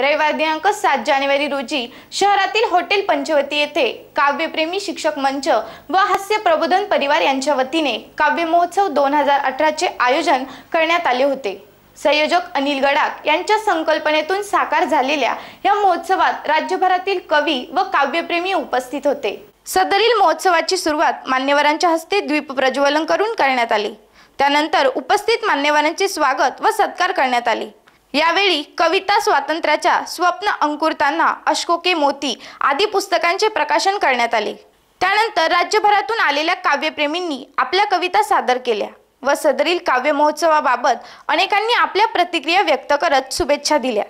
रविवार दिनांक सात जानेवारी रोजी शहरातील हॉटेल पंचवती येथे काव्यप्रेमी शिक्षक मंच व हास्य प्रबोधन परिवार यांच्या वतीने काव्य महोत्सव दोन हजार अठराचे आयोजन करण्यात आले होते. संयोजक अनिल गडाक यांच्या संकल्पनेतून साकार झालेल्या या महोत्सवात राज्यभरातील कवी व काव्यप्रेमी उपस्थित होते. सदरील महोत्सवाची सुरुवात मान्यवरांच्या हस्ते द्वीप प्रज्वलन करून करण्यात आली. त्यानंतर उपस्थित मान्यवरांचे स्वागत व सत्कार करण्यात आले. यावेळी कविता स्वातंत्र्याच्या स्वप्न अंकुरताना अशोके मोती आदी पुस्तकांचे प्रकाशन करण्यात आले. त्यानंतर राज्यभरातून आलेल्या काव्यप्रेमींनी आपल्या कविता सादर केल्या व सदरील काव्य महोत्सवाबाबत अनेकांनी आपल्या प्रतिक्रिया व्यक्त करत शुभेच्छा दिल्या.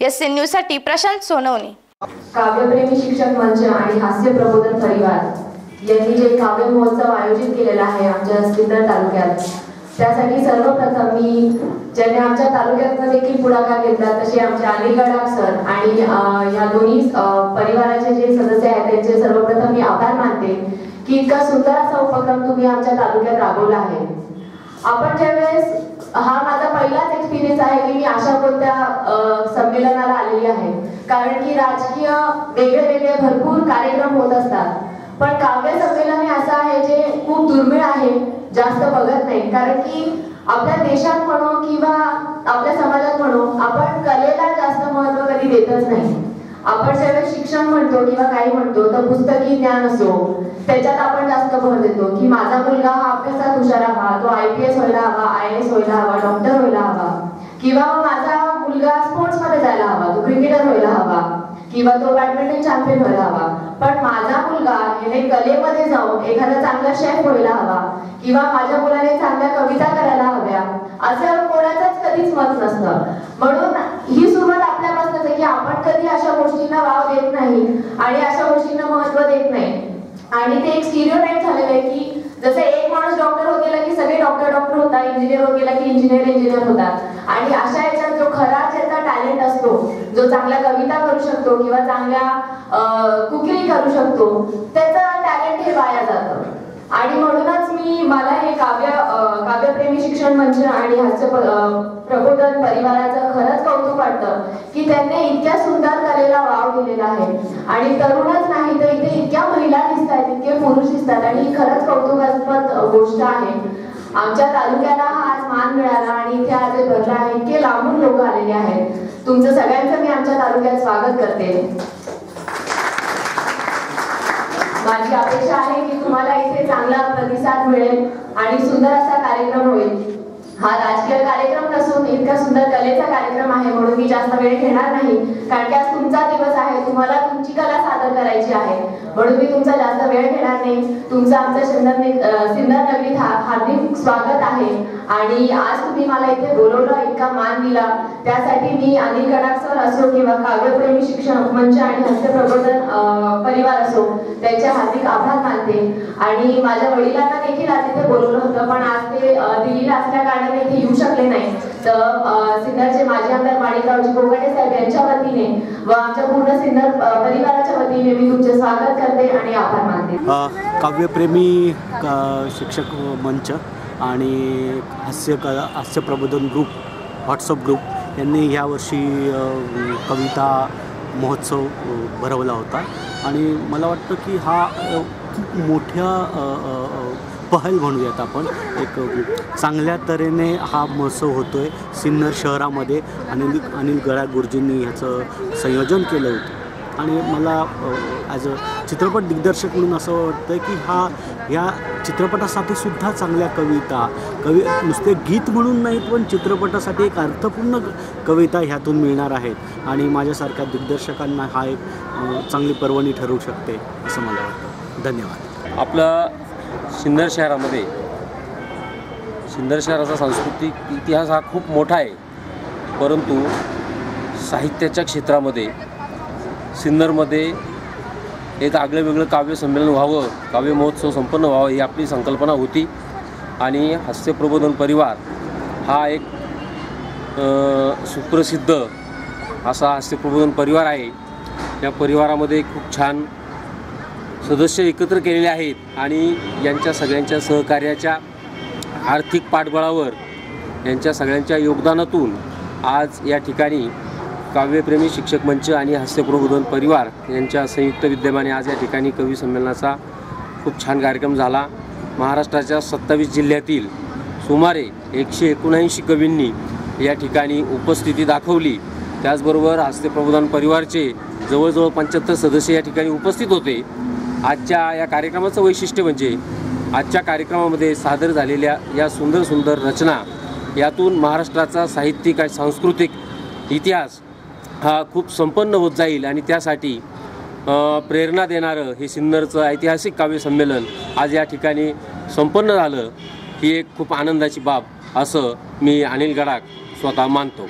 एस एन न्यूजसाठी प्रशांत सोनवणे. काव्यप्रेमी शिक्षक मंच आणि हास्य प्रबोधन परिवार यांनी जे काव्य महोत्सव आयोजित केलेला आहे आमच्या सिन्नर तालुक्यात त्यासाठी सर्वप्रथम मी ज्याने आमच्या तालुक्यातनं देखील पुढाकार घेतला तसे आमचे अनिल सर आणि या दोन्ही परिवाराचे जे सदस्य आहेत त्यांचे सर्वप्रथम मी आभार मानते की इतका सुंदर असा उपक्रम तुम्ही आमच्या तालुक्यात राबवला आहे. आपण ज्यावेळेस हा माझा पहिलाच एक्सपिरियन्स आहे की मी अशा कोणत्या संमेलनाला आलेली आहे. कारण की राजकीय वेगळे वेगळे भरपूर कार्यक्रम होत असतात. पण काव्य संमेलन हे असं आहे जे खूप दुर्मिळ आहे जास्त बघत नाही. कारण की आपल्या देशात म्हणू किंवा आपल्या समाजात म्हणू आपण कलेला जास्त महत्त्व कधी देतच नाही. आपण ज्यावेळेस शिक्षण म्हणतो किंवा काही म्हणतो तर पुस्तकी ज्ञान असो त्याच्यात आपण जास्त भर देतो की माझा मुलगा हा अभ्यासात हुशार हवा तो आय पी एस व्हायला हवा आय एस व्हायला हवा डॉक्टर व्हायला हवा. किंवा माझा मुलगा स्पोर्ट्समध्ये जायला हवा तो क्रिकेटर व्हायला हवा. किंवा तो बॅडमिंटन चॅम्पियन व्हायला हवा. पण माझा मुलगा हे कलेमध्ये जाऊन एखादा चांगला शेफ व्हायला हवा. किंवा माझ्या मुलाने चांगल्या कविता करायला हव्या. असं कोणाचंच कधीच मत नसतं. म्हणून ही सुरुवात आपल्यापासूनच आहे की आपण कधी अशा गोष्टींना वाव देत नाही आणि अशा गोष्टींना महत्त्व देत नाही. आणि ते एक स्टिरियोटाईप झालेलं आहे की जसं एक माणूस डॉक्टर होत डॉक्टर डॉक्टर होता इंजिनियर गेला की इंजिनियर इंजिनियर होतात आणि अशा याच्यात जो खरा ज्याचा टॅलेंट असतो जो चांगल्या कविता करू शकतो किंवा चांगल्या कुकिंग करू शकतो त्याचं टॅलेंट हे वाया जातं. आणि म्हणूनच मी मला हे काव्य काव्यप्रेमी शिक्षण मंच आणि हास्य प्रबोधन परिवाराचं खरंच कौतुक वाटतं की त्यांनी इतक्या सुंदर कलेला वाव दिलेला आहे. आणि तरुणच नाही तर इथे इतक्या महिला दिसतात इतके पुरुष दिसतात आणि ही खरंच कौतुकास्पद गोष्ट आहे. आमच्या तालुक्याला हा आज मान मिळाला आणि इथे आज भरला आहे. इतके लांबून लोक आलेले आहेत. तुमचं सगळ्यांचं मी आमच्या तालुक्यात स्वागत करते. माझी अपेक्षा आहे की तुम्हाला इथे चांगला प्रतिसाद मिळेल आणि सुंदर असा कार्यक्रम होईल. हा राजकीय कार्यक्रम नसून इतका सुंदर कलेचा कार्यक्रम आहे म्हणून मी जास्त वेळ घेणार नाही. कारण की आज तुमचा दिवस आहे तुम्हाला तुमची कला सादर करायची आहे. म्हणून मी तुमचा जास्त वेळ घेणार नाही. तुमचं आमचा सिन्नर अं, सिन्नर नगरीत हार्दिक स्वागत आहे. आणि आज तुम्ही मला इथे बोलवलं इतका मान दिला. त्यासाठी मी अनिल गडाख सर असो किंवा काव्यप्रेमी शिक्षण मंच आणि हस्तप्रबोधन परिवार असो त्यांचे हार्दिक आभार मानते. आणि माझ्या वडिलांना देखील आज इथे बोलवलं होतं पण आज ते दिल्लीला असल्या कारणाने इथे येऊ शकले नाही. तर सिन्नरचे माजी आमदार माणिकरावजी गोगटे साहेब यांच्या वतीने व आमच्या पूर्ण सिन्नर परिवाराच्या वतीने मी तुमचे स्वागत करते आणि आभार मानते. काव्यप्रेमी क- शिक्षक मंच आणि हास्य कला हास्य प्रबोधन ग्रुप व्हॉट्सअप ग्रुप यांनी यावर्षी कविता महोत्सव भरवला होता. आणि मला वाटतं की हा खूप मोठ्या पहल म्हणूयात आपण. एक चांगल्या तऱ्हेने हा महोत्सव होतो आहे सिन्नर शहरामध्ये. अनिल अनिल गळा गुरुजींनी ह्याचं संयोजन केलं होतं. आणि मला ॲज अ चित्रपट दिग्दर्शक म्हणून असं वाटतं की हा या चित्रपटासाठी सुद्धा चांगल्या कविता कवी नुसते गीत म्हणून नाहीत पण चित्रपटासाठी एक अर्थपूर्ण कविता ह्यातून मिळणार आहेत. आणि माझ्यासारख्या दिग्दर्शकांना हा एक चांगली पर्वणी ठरू शकते असं मला वाटतं. धन्यवाद. आपलं सिन्नर शहरामध्ये सिन्नर शहराचा सांस्कृतिक इतिहास हा खूप मोठा आहे. परंतु साहित्याच्या क्षेत्रामध्ये सिन्नरमध्ये एक आगळं वेगळं काव्य संमेलन व्हावं काव्य महोत्सव संपन्न व्हावं ही आपली संकल्पना होती. आणि हास्यप्रबोधन परिवार हा एक सुप्रसिद्ध असा हास्यप्रबोधन परिवार आहे. या परिवारामध्ये खूप छान सदस्य एकत्र केलेले आहेत आणि यांच्या सगळ्यांच्या सहकार्याच्या आर्थिक पाठबळावर यांच्या सगळ्यांच्या योगदानातून आज या ठिकाणी काव्यप्रेमी शिक्षक मंच आणि हास्यप्रबोधन परिवार यांच्या संयुक्त विद्यमाने आज या ठिकाणी कवी संमेलनाचा खूप छान कार्यक्रम झाला. महाराष्ट्राच्या सत्तावीस जिल्ह्यातील सुमारे एकशे एकोणऐंशी कवींनी या ठिकाणी उपस्थिती दाखवली. त्याचबरोबर हास्यप्रबोधन परिवारचे जवळजवळ पंच्याहत्तर सदस्य या ठिकाणी उपस्थित होते. आजच्या या कार्यक्रमाचं वैशिष्ट्य म्हणजे आजच्या कार्यक्रमामध्ये सादर झालेल्या या सुंदर सुंदर रचना यातून महाराष्ट्राचा साहित्यिक आणि सांस्कृतिक इतिहास हा खूप संपन्न होत जाईल आणि त्यासाठी प्रेरणा देणारं हे सिन्नरचं ऐतिहासिक काव्य संमेलन आज या ठिकाणी संपन्न झालं. ही एक खूप आनंदाची बाब असं मी अनिल गडाख स्वतः मानतो.